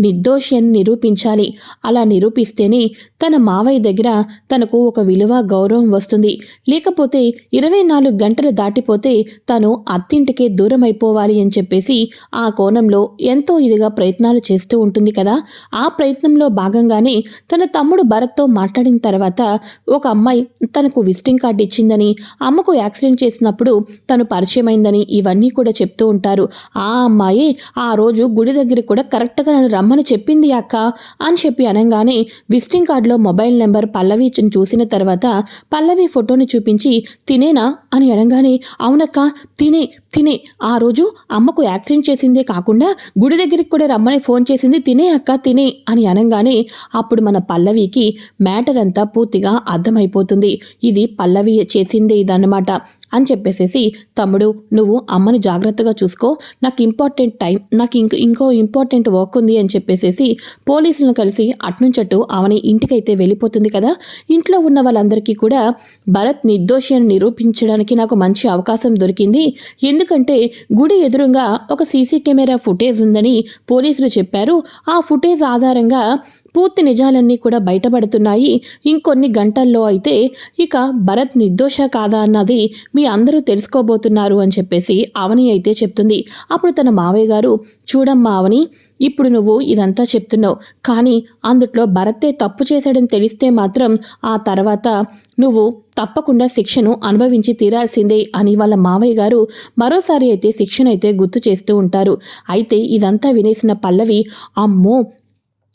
నిర్దోషి అని నిరూపించాలి. అలా నిరూపిస్తేనే తన మావయ్య దగ్గర తనకు ఒక విలువ గౌరవం వస్తుంది. లేకపోతే ఇరవై నాలుగు గంటలు దాటిపోతే తను అత్తింటికే దూరం అయిపోవాలి అని చెప్పేసి ఆ కోణంలో ఎంతో ఇదిగా ప్రయత్నాలు చేస్తూ ఉంటుంది కదా. ఆ ప్రయత్నంలో భాగంగానే తన తమ్ముడు భరత్తో మాట్లాడిన తర్వాత ఒక అమ్మాయి తనకు విజిటింగ్ కార్డు ఇచ్చిందని అమ్మకు యాక్సిడెంట్ చేసినప్పుడు తను పరిచయమైందని ఇవన్నీ కూడా చెప్తూ ఉంటారు. ఆ అమ్మాయి ఆ రోజు గుడి దగ్గర కూడా కరెక్ట్గా నన్ను అమ్మను చెప్పింది అక్క అని చెప్పి అనగానే విజిటింగ్ కార్డులో మొబైల్ నెంబర్ పల్లవి చూసిన తర్వాత పల్లవి ఫోటోని చూపించి తినేనా? అని అనగానే అవునక్క తినే తినే. ఆ రోజు అమ్మకు యాక్సిడెంట్ చేసిందే కాకుండా గుడి దగ్గరికి కూడా రమ్మని ఫోన్ చేసింది తినే అక్క తినే అని అనగానే అప్పుడు మన పల్లవికి మ్యాటర్ అంతా పూర్తిగా అర్థమైపోతుంది. ఇది పల్లవి చేసిందే ఇదన్నమాట. అని చెప్పేసేసి తమ్ముడు నువ్వు అమ్మని జాగ్రత్తగా చూసుకో. నాకు ఇంపార్టెంట్ టైం నాకు ఇంక ఇంకో ఇంపార్టెంట్ వర్క్ ఉంది అని చెప్పేసేసి పోలీసులను కలిసి అట్నుంచట్టు అవని ఇంటికైతే వెళ్ళిపోతుంది కదా. ఇంట్లో ఉన్న వాళ్ళందరికీ కూడా భరత్ నిర్దోషి అని నిరూపించడానికి నాకు మంచి అవకాశం దొరికింది. ఎందుకంటే గుడి ఎదురుగా ఒక సీసీ కెమెరా ఫుటేజ్ ఉందని పోలీసులు చెప్పారు. ఆ ఫుటేజ్ ఆధారంగా పూర్తి నిజాలన్నీ కూడా బయటపడుతున్నాయి. ఇంకొన్ని గంటల్లో అయితే ఇక భరత్ నిర్దోష కాదా అన్నది మీ అందరూ తెలుసుకోబోతున్నారు అని చెప్పేసి అవని అయితే చెప్తుంది. అప్పుడు తన మావయ్య గారు చూడమ్మా అవని ఇప్పుడు నువ్వు ఇదంతా చెప్తున్నావు. కానీ అందుట్లో భరతే తప్పు చేశాడని తెలిస్తే మాత్రం ఆ తర్వాత నువ్వు తప్పకుండా శిక్షను అనుభవించి తీరాల్సిందే అని వాళ్ళ మావయ్య గారు మరోసారి అయితే శిక్షణ అయితే గుర్తు చేస్తూ ఉంటారు. అయితే ఇదంతా వినేసిన పల్లవి అమ్మో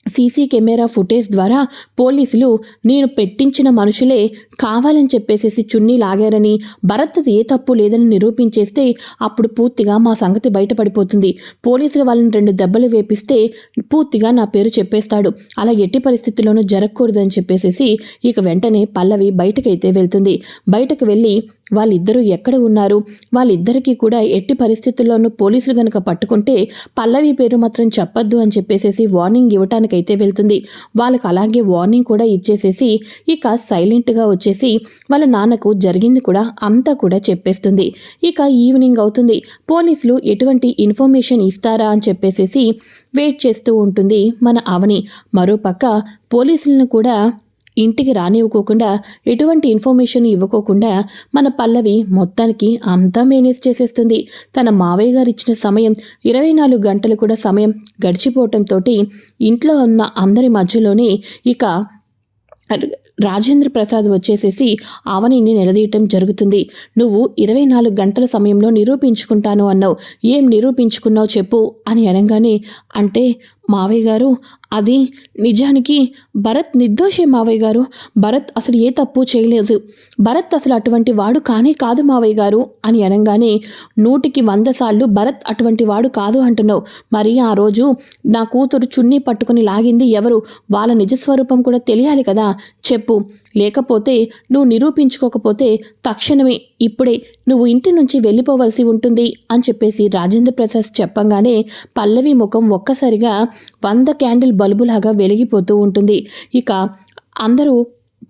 సీసీ కెమెరా ఫుటేజ్ ద్వారా పోలీసులు నేను పెట్టించిన మనుషులే కావాలని చెప్పేసేసి చున్నీ లాగారని భరత్ ఏ తప్పు లేదని నిరూపించేస్తే అప్పుడు పూర్తిగా మా సంగతి బయటపడిపోతుంది. పోలీసులు వాళ్ళని రెండు దెబ్బలు వేపిస్తే పూర్తిగా నా పేరు చెప్పేస్తాడు. అలా ఎట్టి పరిస్థితుల్లోనూ జరగకూడదని చెప్పేసేసి ఇక వెంటనే పల్లవి బయటకైతే వెళ్తుంది. బయటకు వెళ్ళి వాళ్ళిద్దరూ ఎక్కడ ఉన్నారు? వాళ్ళిద్దరికీ కూడా ఎట్టి పరిస్థితుల్లోనూ పోలీసులు గనక పట్టుకుంటే పల్లవి పేరు మాత్రం చెప్పొద్దు అని చెప్పేసేసి వార్నింగ్ ఇవ్వటానికి ఇవ్వటానికైతే వెళ్తుంది. వాళ్ళకి అలాగే వార్నింగ్ కూడా ఇచ్చేసేసి ఇక సైలెంట్గా వచ్చేసి వాళ్ళ నాన్నకు జరిగింది కూడా అంతా కూడా చెప్పేస్తుంది. ఇక ఈవినింగ్ అవుతుంది. పోలీసులు ఎటువంటి ఇన్ఫర్మేషన్ ఇస్తారా అని చెప్పేసేసి వెయిట్ చేస్తూ ఉంటుంది మన అవని. మరోపక్క పోలీసులను కూడా ఇంటికి రానివ్వకోకుండా ఎటువంటి ఇన్ఫర్మేషన్ ఇవ్వకోకుండా మన పల్లవి మొత్తానికి అంతా మేనేజ్ చేసేస్తుంది. తన మావయ్య గారు ఇచ్చిన సమయం ఇరవై నాలుగు గంటలు కూడా సమయం గడిచిపోవటంతో ఇంట్లో ఉన్న అందరి మధ్యలోనే ఇక రాజేంద్ర ప్రసాద్ వచ్చేసేసి ఆవనిని నిలదీయటం జరుగుతుంది. నువ్వు ఇరవై నాలుగు గంటల సమయంలో నిరూపించుకుంటాను అన్నావు. ఏం నిరూపించుకున్నావు చెప్పు అని అనగానే అంటే మావయ్య గారు అది నిజానికి భరత్ నిర్దోషే మావయ్య గారు. భరత్ అసలు ఏ తప్పు చేయలేదు. భరత్ అసలు అటువంటి వాడు కానే కాదు మావయ్య గారు అని అనగానే నూటికి వంద సార్లు భరత్ అటువంటి వాడు కాదు అంటున్నావు. మరి ఆ రోజు నా కూతురు చున్నీ పట్టుకుని లాగింది ఎవరు? వాళ్ళ నిజస్వరూపం కూడా తెలియాలి కదా. చెప్పు. లేకపోతే నువ్వు నిరూపించుకోకపోతే తక్షణమే ఇప్పుడే నువ్వు ఇంటి నుంచి వెళ్ళిపోవలసి ఉంటుంది అని చెప్పేసి రాజేంద్ర ప్రసాద్ చెప్పంగానే పల్లవి ముఖం ఒక్కసారిగా వంద క్యాండిల్ బల్బులాగా వెలిగిపోతూ ఉంటుంది. ఇక అందరూ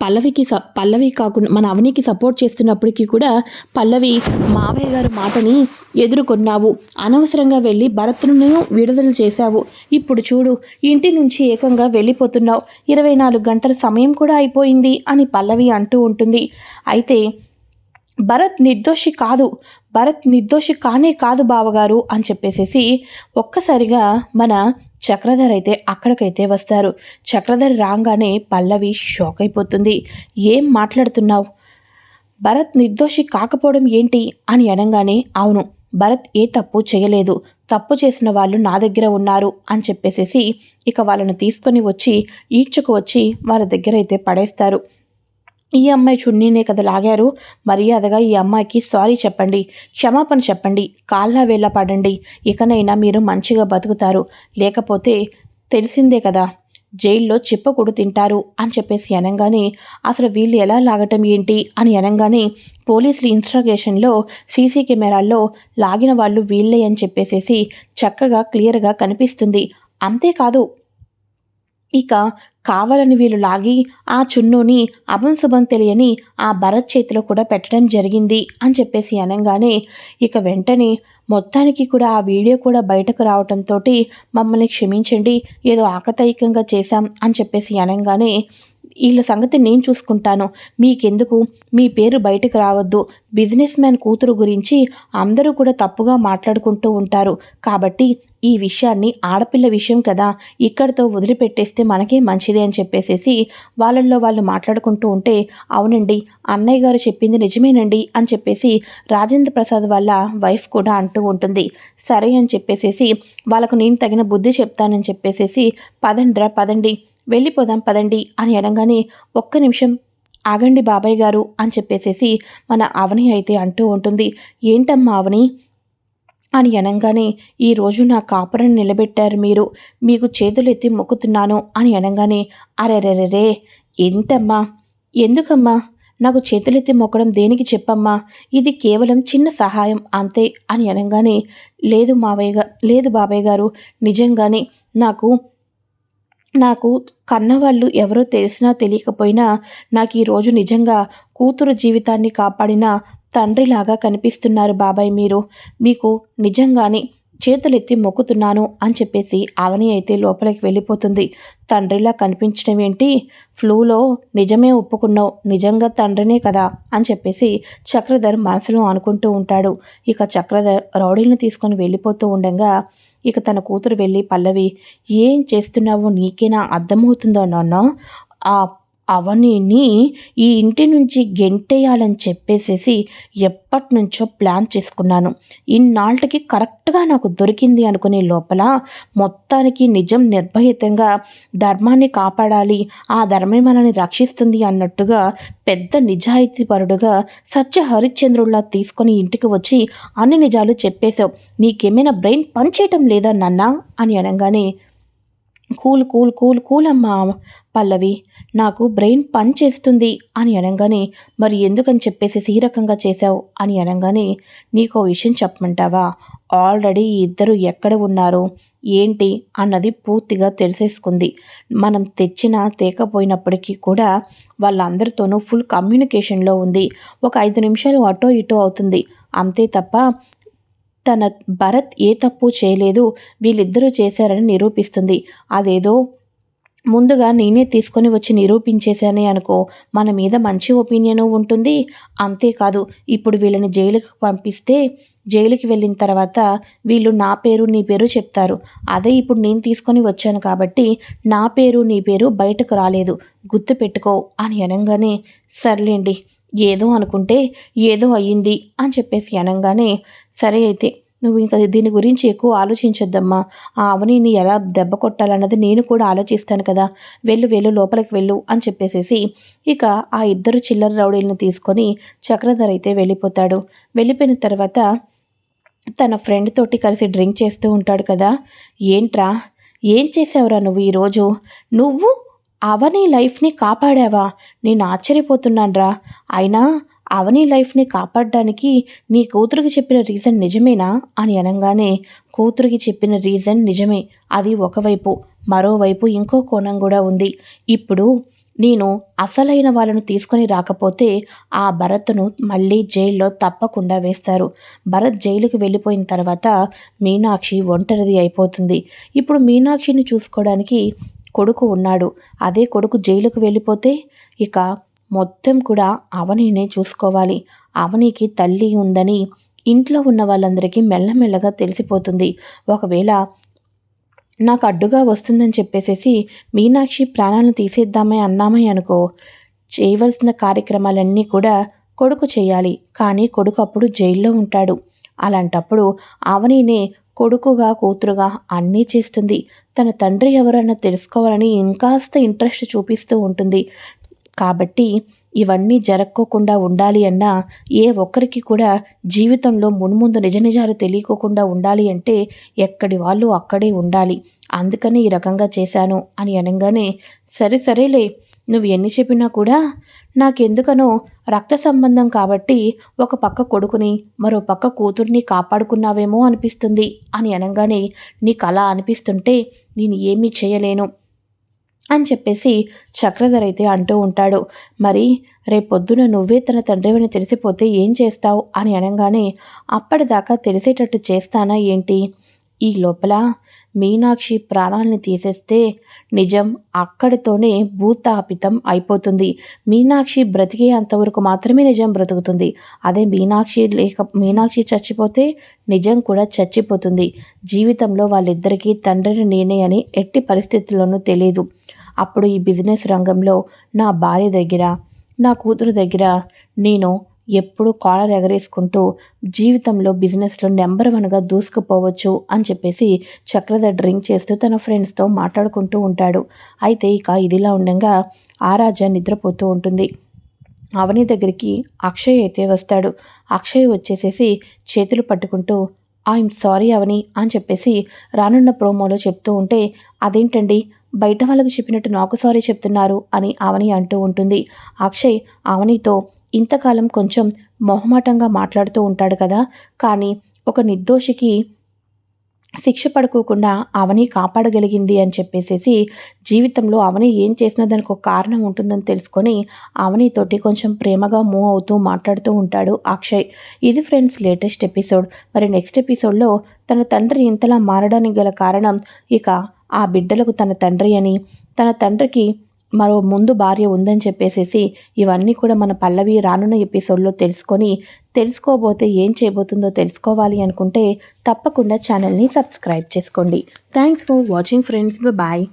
పల్లవికి స పల్లవి కాకుండా మన అవనికి సపోర్ట్ చేస్తున్నప్పటికీ కూడా పల్లవి మావయ్య గారు మాటని ఎదుర్కొన్నావు. అనవసరంగా వెళ్ళి భరత్ను విడుదల చేశావు. ఇప్పుడు చూడు ఇంటి నుంచి ఏకంగా వెళ్ళిపోతున్నావు. ఇరవై నాలుగు గంటల సమయం కూడా అయిపోయింది అని పల్లవి అంటూ ఉంటుంది. అయితే భరత్ నిర్దోషి కాదు. భరత్ నిర్దోషి కానే కాదు బావగారు అని చెప్పేసేసి ఒక్కసారిగా మన చక్రధర్ అయితే అక్కడికైతే వస్తారు. చక్రధర్ రాగానే పల్లవి షాక్ అయిపోతుంది. ఏం మాట్లాడుతున్నావు? భరత్ నిర్దోషి కాకపోవడం ఏంటి? అని అనగానే అవును భరత్ ఏ తప్పు చేయలేదు. తప్పు చేసిన వాళ్ళు నా దగ్గర ఉన్నారు అని చెప్పేసేసి ఇక వాళ్ళను తీసుకొని వచ్చి ఈడ్చుకు వచ్చి వాళ్ళ దగ్గర అయితే పడేస్తారు. ఈ అమ్మాయి చున్నీనే కదా లాగారు. మర్యాదగా ఈ అమ్మాయికి సారీ చెప్పండి క్షమాపణ చెప్పండి కాళ్ళ వేళ్ళ పడండి. ఇకనైనా మీరు మంచిగా బతుకుతారు. లేకపోతే తెలిసిందే కదా జైల్లో చిప్పకుడు తింటారు అని చెప్పేసి అనగానే అసలు వీళ్ళు ఎలా లాగటం ఏంటి అని అనగానే పోలీసులు ఇన్స్ట్రగేషన్లో సీసీ కెమెరాల్లో లాగిన వాళ్ళు వీళ్ళే అని చెప్పేసేసి చక్కగా క్లియర్గా కనిపిస్తుంది. అంతేకాదు ఇక కావాలని వీళ్ళు లాగి ఆ చున్నుని అభంశుభం తెలియని ఆ భరత్ చేతిలో కూడా పెట్టడం జరిగింది అని చెప్పేసి అనగానే ఇక వెంటనే మొత్తానికి కూడా ఆ వీడియో కూడా బయటకు రావడంతో మమ్మల్ని క్షమించండి ఏదో ఆకతాయికంగా చేశాం అని చెప్పేసి అనగానే వీళ్ళ సంగతి నేను చూసుకుంటాను. మీకెందుకు? మీ పేరు బయటకు రావద్దు. బిజినెస్ మ్యాన్ కూతురు గురించి అందరూ కూడా తప్పుగా మాట్లాడుకుంటూ ఉంటారు. కాబట్టి ఈ విషయాన్ని ఆడపిల్ల విషయం కదా. ఇక్కడితో వదిలిపెట్టేస్తే మనకే మంచిది అని చెప్పేసేసి వాళ్ళల్లో వాళ్ళు మాట్లాడుకుంటూ ఉంటే అవునండి అన్నయ్య గారు చెప్పింది నిజమేనండి అని చెప్పేసి రాజేంద్ర ప్రసాద్ వాళ్ళ వైఫ్ కూడా అంటూ ఉంటుంది. సరే అని చెప్పేసేసి వాళ్ళకు నేను తగిన బుద్ధి చెప్తానని చెప్పేసేసి పదండ్రా పదండి. వెళ్ళిపోదాం పదండి అని అనగానే ఒక్క నిమిషం ఆగండి బాబాయ్ గారు అని చెప్పేసేసి మన అవని అయితే అంటూ ఉంటుంది. ఏంటమ్మా అవని అని అనగానే ఈరోజు నా కాపురం నిలబెట్టారు మీరు. మీకు చేతులెత్తి మొక్కుతున్నాను అని అనగానే అరెరెరెరే! ఏంటమ్మా? ఎందుకమ్మా? నాకు చేతులెత్తి మొక్కడం దేనికి చెప్పమ్మా? ఇది కేవలం చిన్న సహాయం అంతే అని అనగానే లేదు మావయ్య లేదు బాబాయ్ గారు. నిజంగానే నాకు నాకు కన్నవాళ్ళు ఎవరో తెలిసినా తెలియకపోయినా నాకు ఈరోజు నిజంగా కూతురు జీవితాన్ని కాపాడిన తండ్రిలాగా కనిపిస్తున్నారు బాబాయ్ మీరు. మీకు నిజంగానే చేతులెత్తి మొక్కుతున్నాను అని చెప్పేసి అవని అయితే లోపలికి వెళ్ళిపోతుంది. తండ్రిలా కనిపించడం ఏంటి? ఫ్లూలో నిజమే ఒప్పుకున్నావు నిజంగా తండ్రినే కదా అని చెప్పేసి చక్రధర్ మనసులో అనుకుంటూ ఉంటాడు. ఇక చక్రధర్ రౌడీలను తీసుకొని వెళ్ళిపోతూ ఉండగా ఇక తన కూతురు వెళ్ళి పల్లవి ఏం చేస్తున్నావో నీకేనా అర్థమవుతుందో నాన్న? ఆ అవనిని ఈ ఇంటి నుంచి గెంటేయాలని చెప్పేసేసి ఎప్పటి నుంచో ప్లాన్ చేసుకున్నాను. ఇన్నాళ్ళకి కరెక్ట్గా నాకు దొరికింది అనుకునే లోపల మొత్తానికి నిజం నిర్భయితంగా ధర్మాన్ని కాపాడాలి ఆ ధర్మే మనల్ని రక్షిస్తుంది అన్నట్టుగా పెద్ద నిజాయితీపరుడుగా సత్య హరిశ్చంద్రుల్లా తీసుకొని ఇంటికి వచ్చి అన్ని నిజాలు చెప్పేశావు. నీకేమైనా బ్రెయిన్ పనిచేయటం లేదా నాన్న? అని అనగానే కూల్ కూల్ కూల్ కూల్ అమ్మా పల్లవి నాకు బ్రెయిన్ పని చేస్తుంది అని అనగానే మరి ఎందుకని చెప్పేసి ఈ రకంగా చేశావు అని అనగానే నీకు విషయం చెప్పమంటావా? ఆల్రెడీ ఇద్దరు ఎక్కడ ఉన్నారు? ఏంటి? అన్నది పూర్తిగా తెలిసేసుకుంది. మనం తెచ్చినా తేకపోయినప్పటికీ కూడా వాళ్ళందరితోనూ ఫుల్ కమ్యూనికేషన్లో ఉంది. ఒక ఐదు నిమిషాలు అటో ఇటో అవుతుంది. అంతే తప్ప తన భరత్ ఏ తప్పు చేయలేదు. వీళ్ళిద్దరూ చేశారని నిరూపిస్తుంది. అదేదో ముందుగా నేనే తీసుకొని వచ్చి నిరూపించేశానే అనుకో మన మీద మంచి ఒపీనియన్ ఉంటుంది. అంతేకాదు ఇప్పుడు వీళ్ళని జైలుకి పంపిస్తే జైలుకి వెళ్ళిన తర్వాత వీళ్ళు నా పేరు నీ పేరు చెప్తారు. అదే ఇప్పుడు నేను తీసుకొని వచ్చాను కాబట్టి నా పేరు నీ పేరు బయటకు రాలేదు. గుర్తు పెట్టుకో అని అనగానే సర్లేండి ఏదో అనుకుంటే ఏదో అయ్యింది అని చెప్పేసి అనగానే సరే అయితే నువ్వు ఇంకా దీని గురించి ఎక్కువ ఆలోచించొద్దమ్మా. ఆ అవనిని ఎలా దెబ్బ కొట్టాలన్నది నేను కూడా ఆలోచిస్తాను కదా. వెళ్ళు వెళ్ళు లోపలికి వెళ్ళు అని చెప్పేసేసి ఇక ఆ ఇద్దరు చిల్లర రౌడీలను తీసుకొని చక్రధర్ అయితే వెళ్ళిపోతాడు. వెళ్ళిపోయిన తర్వాత తన ఫ్రెండ్ తోటి కలిసి డ్రింక్ చేస్తూ ఉంటాడు కదా. ఏంట్రా? ఏం చేసావురా నువ్వు ఈరోజు నువ్వు అవని లైఫ్ని కాపాడావా? నేను ఆశ్చర్యపోతున్నాన్రా. అయినా అవని లైఫ్ని కాపాడడానికి నీ కూతురికి చెప్పిన రీజన్ నిజమేనా అని అనగానే కూతురికి చెప్పిన రీజన్ నిజమే. అది ఒకవైపు. మరోవైపు ఇంకో కోణం కూడా ఉంది. ఇప్పుడు నేను అసలైన వాళ్ళను తీసుకొని రాకపోతే ఆ భరత్ను మళ్ళీ జైల్లో తప్పకుండా వేస్తారు. భరత్ జైలుకి వెళ్ళిపోయిన తర్వాత మీనాక్షి ఒంటరిది అయిపోతుంది. ఇప్పుడు మీనాక్షిని చూసుకోవడానికి కొడుకు ఉన్నాడు. అదే కొడుకు జైలుకు వెళ్ళిపోతే ఇక మొత్తం కూడా అవనీనే చూసుకోవాలి. అవనీకి తల్లి ఉందని ఇంట్లో ఉన్న వాళ్ళందరికీ మెల్లమెల్లగా తెలిసిపోతుంది. ఒకవేళ నాకు అడ్డుగా వస్తుందని చెప్పేసేసి మీనాక్షి ప్రాణాలను తీసేద్దామే అన్నామే అనుకో చేయవలసిన కార్యక్రమాలన్నీ కూడా కొడుకు చేయాలి. కానీ కొడుకు అప్పుడు జైల్లో ఉంటాడు. అలాంటప్పుడు అవనీనే కొడుకుగా కూతురుగా అన్నీ చేస్తుంది. తన తండ్రి ఎవరన్నా తెలుసుకోవాలని ఇంకాస్త ఇంట్రెస్ట్ చూపిస్తూ ఉంటుంది. కాబట్టి ఇవన్నీ జరక్కోకుండా ఉండాలి అన్నా ఏ ఒక్కరికి కూడా జీవితంలో మున్ముందు నిజ నిజాలు తెలియకోకుండా ఉండాలి అంటే ఎక్కడి వాళ్ళు అక్కడే ఉండాలి. అందుకని ఈ రకంగా చేశాను అని అనగానే సరే సరేలే నువ్వు ఎన్ని చెప్పినా కూడా నాకెందుకనో రక్త సంబంధం కాబట్టి ఒక పక్క కొడుకుని మరో పక్క కూతుర్ని కాపాడుకున్నావేమో అనిపిస్తుంది. అని అనగానే నీకు అలా అనిపిస్తుంటే నేను ఏమీ చేయలేను. అని చెప్పేసి చక్రధర్ అయితే అంటూ ఉంటాడు. మరి రేపొద్దున నువ్వే తన తండ్రివని తెలిసిపోతే ఏం చేస్తావు? అని అనగానే అప్పటిదాకా తెలిసేటట్టు చేస్తానా ఏంటి? ఈ లోపల మీనాక్షి ప్రాణాలని తీసేస్తే నిజం అక్కడితోనే భూతాపితం అయిపోతుంది. మీనాక్షి బ్రతికే అంతవరకు మాత్రమే నిజం బ్రతుకుతుంది. అదే మీనాక్షి లేక మీనాక్షి చచ్చిపోతే నిజం కూడా చచ్చిపోతుంది. జీవితంలో వాళ్ళిద్దరికీ తండ్రిని నేనే అని ఎట్టి పరిస్థితుల్లోనూ తెలియదు. అప్పుడు ఈ బిజినెస్ రంగంలో నా భార్య దగ్గర నా కూతురు దగ్గర నేను ఎప్పుడూ కాలర్ ఎగరేసుకుంటూ జీవితంలో బిజినెస్లో నెంబర్ వన్గా దూసుకుపోవచ్చు అని చెప్పేసి చక్రధర్ డ్రింక్ చేస్తూ తన ఫ్రెండ్స్తో మాట్లాడుకుంటూ ఉంటాడు. అయితే ఇక ఇదిలా ఉండగా ఆరాజ నిద్రపోతూ ఉంటుంది. అవని దగ్గరికి అక్షయ్ అయితే వస్తాడు. అక్షయ్ వచ్చేసేసి చేతులు పట్టుకుంటూ ఐఎమ్ సారీ అవని అని చెప్పేసి రానున్న ప్రోమోలో చెప్తూ ఉంటే అదేంటండి? బయట వాళ్ళకి చెప్పినట్టు నాకు సారీ చెప్తున్నారు అని ఆవని అంటూ ఉంటుంది. అక్షయ్ ఆవనితో ఇంతకాలం కొంచెం మొహమాటంగా మాట్లాడుతూ ఉంటాడు కదా. కానీ ఒక నిర్దోషికి శిక్ష పడుకోకుండా అవని కాపాడగలిగింది అని చెప్పేసేసి జీవితంలో అవని ఏం చేసినా దానికి ఒక కారణం ఉంటుందని తెలుసుకొని అవనితోటి కొంచెం ప్రేమగా మూవ్ అవుతూ మాట్లాడుతూ ఉంటాడు అక్షయ్. ఇది ఫ్రెండ్స్ లేటెస్ట్ ఎపిసోడ్. మరి నెక్స్ట్ ఎపిసోడ్లో తన తండ్రి ఇంతలా మారడానికి గల కారణం ఇక ఆ బిడ్డలకు తన తండ్రి అని తన తండ్రికి మరో ముందు భార్య ఉందని చెప్పేసేసి ఇవన్నీ కూడా మన పల్లవి రానున్న ఎపిసోడ్లో తెలుసుకొని తెలుసుకోబోతే ఏం చేయబోతుందో తెలుసుకోవాలి అనుకుంటే తప్పకుండా ఛానల్ని సబ్స్క్రైబ్ చేసుకోండి. Thanks for watching friends. Bye.